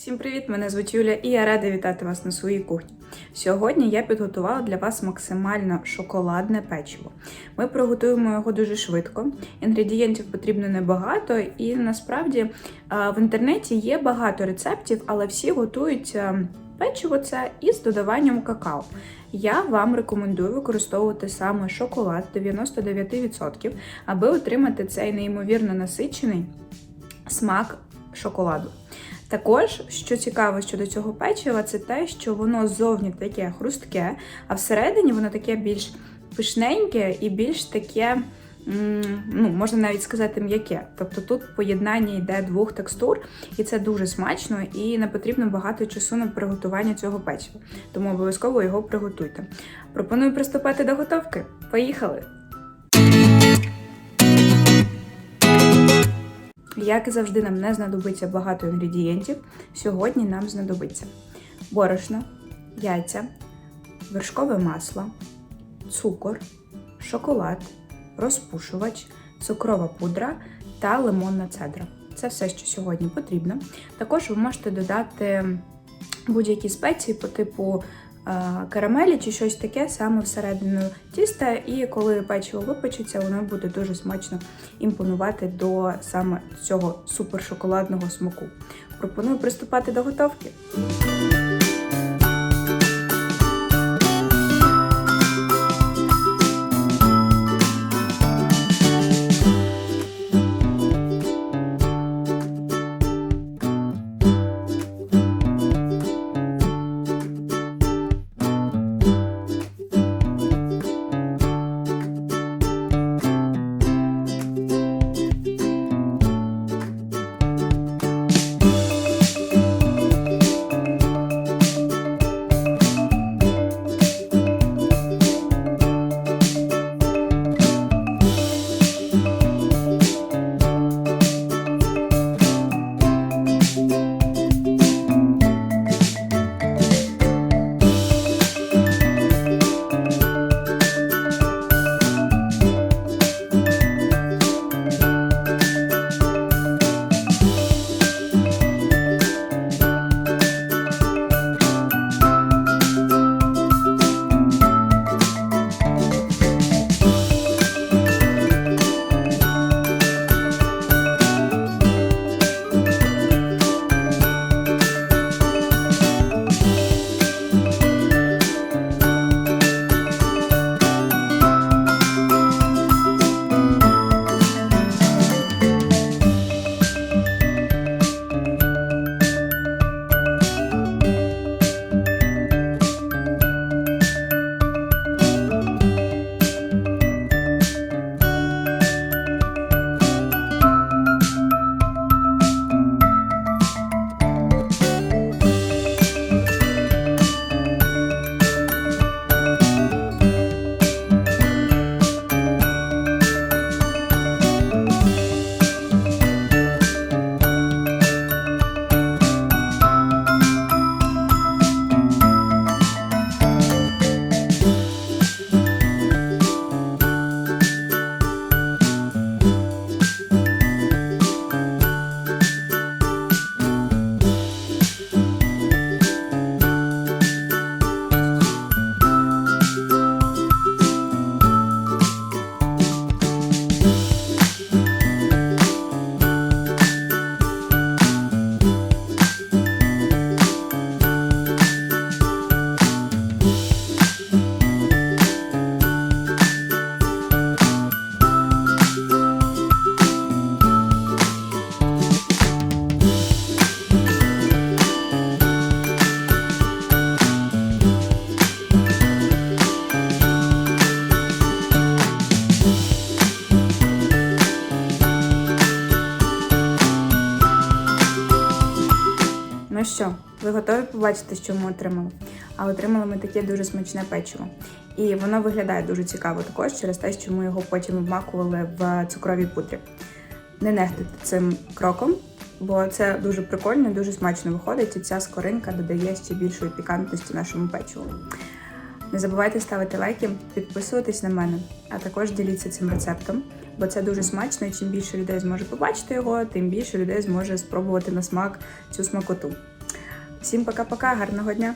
Всім привіт! Мене звуть Юля і я рада вітати вас на своїй кухні. Сьогодні я підготувала для вас максимально шоколадне печиво. Ми приготуємо його дуже швидко. Інгредієнтів потрібно небагато, і насправді е, в інтернеті є багато рецептів, але всі готують е, печиво це із додаванням какао. Я вам рекомендую використовувати саме шоколад 99%, аби отримати цей неймовірно насичений смак шоколаду. Також, що цікаво щодо цього печива, це те, що воно ззовні таке хрустке, а всередині воно таке більш пишненьке і більш таке, ну, можна навіть сказати, м'яке. Тобто тут поєднання йде двох текстур, і це дуже смачно, і не потрібно багато часу на приготування цього печива. Тому обов'язково його приготуйте. Пропоную приступати до готовки. Поїхали! Як і завжди, нам не знадобиться багато інгредієнтів. Сьогодні нам знадобиться борошно, яйця, вершкове масло, цукор, шоколад, розпушувач, цукрова пудра та лимонна цедра. Це все, що сьогодні потрібно. Також ви можете додати будь-які спеції по типу карамелі чи щось таке саме всередину тіста, і коли печиво випечеться, воно буде дуже смачно імпонувати до саме цього супершоколадного смаку. Пропоную приступати до готовки. Ну що, ви готові побачити, що ми отримали? А отримали ми таке дуже смачне печиво. І воно виглядає дуже цікаво також через те, що ми його потім обмакували в цукровій пудрі. Не нехтуйте цим кроком, бо це дуже прикольно, дуже смачно виходить, і ця скоринка додає ще більшої пікантності нашому печиву. Не забувайте ставити лайки, підписуватись на мене, а також діліться цим рецептом, бо це дуже смачно, і чим більше людей зможе побачити його, тим більше людей зможе спробувати на смак цю смакоту. Всім пока-пока, гарного дня!